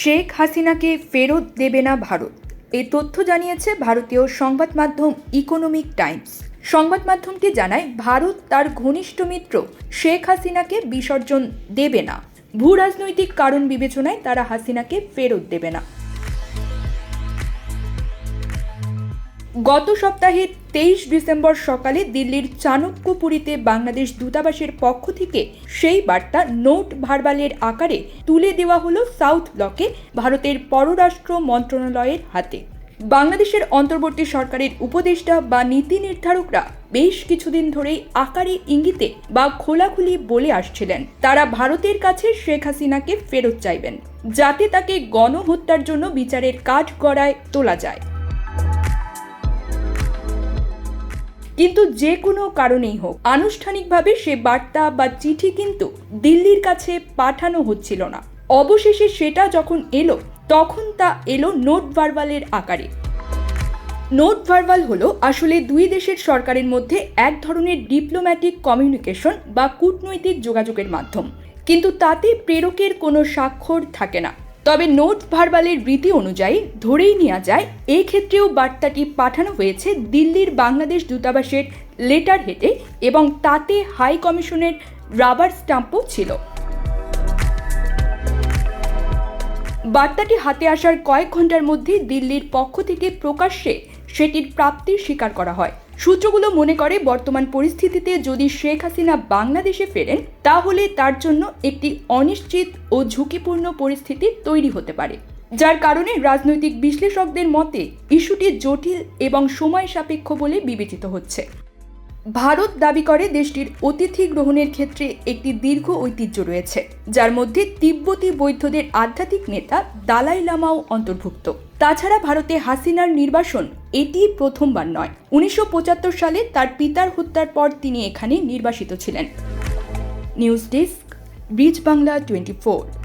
শেখ হাসিনাকে ফেরত দেবে না ভারত। এ তথ্য জানিয়েছে ভারতীয় সংবাদ মাধ্যম ইকোনমিক টাইমস। সংবাদ মাধ্যমটি জানায়, ভারত তার ঘনিষ্ঠ মিত্র, শেখ হাসিনাকে বিসর্জন দেবে না। ভূ রাজনৈতিক কারণ বিবেচনায় তারা হাসিনাকে ফেরত দেবে না। গত সপ্তাহে তেইশ ডিসেম্বর সকালে দিল্লির চাণক্যপুরীতে বাংলাদেশ দূতাবাসের পক্ষ থেকে সেই বার্তা নোট ভারবালের আকারে তুলে দেওয়া হলো সাউথ ব্লকে ভারতের পররাষ্ট্র মন্ত্রণালয়ের হাতে। বাংলাদেশের অন্তর্বর্তী সরকারের উপদেষ্টা বা নীতি নির্ধারকরা বেশ কিছুদিন ধরেই আকারে ইঙ্গিতে বা খোলাখুলি বলে আসছিলেন। তারা ভারতের কাছে শেখ হাসিনাকে ফেরত চাইবেন, যাতে তাকে গণহত্যার জন্য বিচারের কাঠ গড়ায় তোলা যায়। কিন্তু যে কোনো কারণেই হোক, আনুষ্ঠানিকভাবে সে বার্তা বা চিঠি কিন্তু দিল্লির কাছে পাঠানো হচ্ছিল না। অবশেষে সেটা যখন এলো, তখন তা এলো নোট ভার্বালের আকারে। নোট ভার্বাল হলো আসলে দুই দেশের সরকারের মধ্যে এক ধরনের ডিপ্লোম্যাটিক কমিউনিকেশন বা কূটনৈতিক যোগাযোগের মাধ্যম। কিন্তু তাতে প্রেরকের কোনো স্বাক্ষর থাকে না। তবে নোট ভার্বালের রীতি অনুযায়ী ধরেই নেওয়া যায় এই ক্ষেত্রেও বার্তাটি পাঠানো হয়েছে দিল্লির বাংলাদেশ দূতাবাসের লেটার হেডে এবং তাতে হাই কমিশনের রাবার স্টাম্পও ছিল। বার্তাটি হাতে আসার কয়েক ঘণ্টার মধ্যে দিল্লির পক্ষ থেকে প্রকাশ্যে সেটির প্রাপ্তির স্বীকার করা হয়। সূত্রগুলো মনে করে বর্তমান পরিস্থিতিতে যদি শেখ হাসিনা বাংলাদেশে ফেরেন, তাহলে তার জন্য একটি অনিশ্চিত ও ঝুঁকিপূর্ণ পরিস্থিতি তৈরি হতে পারে। যার কারণে রাজনৈতিক বিশ্লেষকদের মতে, ইস্যুটি জটিল এবং সময় সাপেক্ষ বলে বিবেচিত হচ্ছে। ভারত দাবি করে দেশটির অতিথি গ্রহণের ক্ষেত্রে একটি দীর্ঘ ঐতিহ্য রয়েছে, যার মধ্যে তিব্বতি বৌদ্ধদের আধ্যাত্মিক নেতা দালাই লামাও অন্তর্ভুক্ত। তাছাড়া ভারতে হাসিনার নির্বাসন এটি প্রথমবার নয়। উনিশশো সালে তার পিতার হত্যার পর তিনি এখানে নির্বাসিত ছিলেন। News desk, bridge Bangla twenty four.